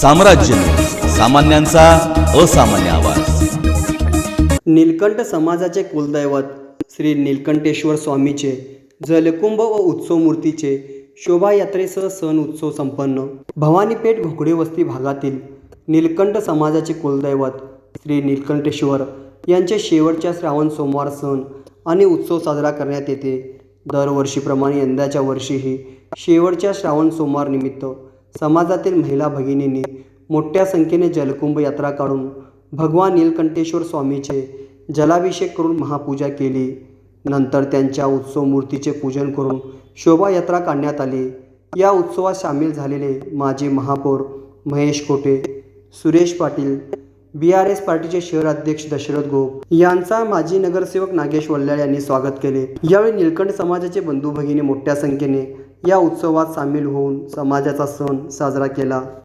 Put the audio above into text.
साम्राज्य. सामान्यांचा असामान्य आवाज. नीलकंठ समाजाचे कुलदैवत श्री नीलकंठेश्वर स्वामीचे जलकुंभ व उत्सव मूर्तीचे शोभायात्रेसह सण उत्सव संपन्न. भवानीपेठ घोकडे वस्ती भागातील नीलकंठ समाजाचे कुलदैवत श्री नीलकंठेश्वर यांचे शेवटच्या श्रावण सोमवार सण आणि उत्सव साजरा करण्यात येते. दरवर्षीप्रमाणे यंदाच्या वर्षीही शेवटच्या श्रावण सोमवार निमित्त समाजातील महिला भगिनींनी मोठ्या संख्येने जलकुंभ यात्रा काढून भगवान नीलकंठेश्वर स्वामीचे जलाभिषेक करून महापूजा केली. नंतर त्यांच्या उत्सव मूर्तीचे पूजन करून शोभायात्रा काढण्यात आली. या उत्सवात सामील झालेले माजी महापौर Mahesh Kote Suresh Patil B R S पार्टीचे शहर अध्यक्ष दशरथ गोप यांचा माजी नगरसेवक नागेश वल्ल्याळ यांनी स्वागत केले. यावेळी निलकंठ समाजाचे बंधू भगिनी मोठ्या संख्येने या उत्सवात सामील होऊन समाजाचा सण साजरा केला.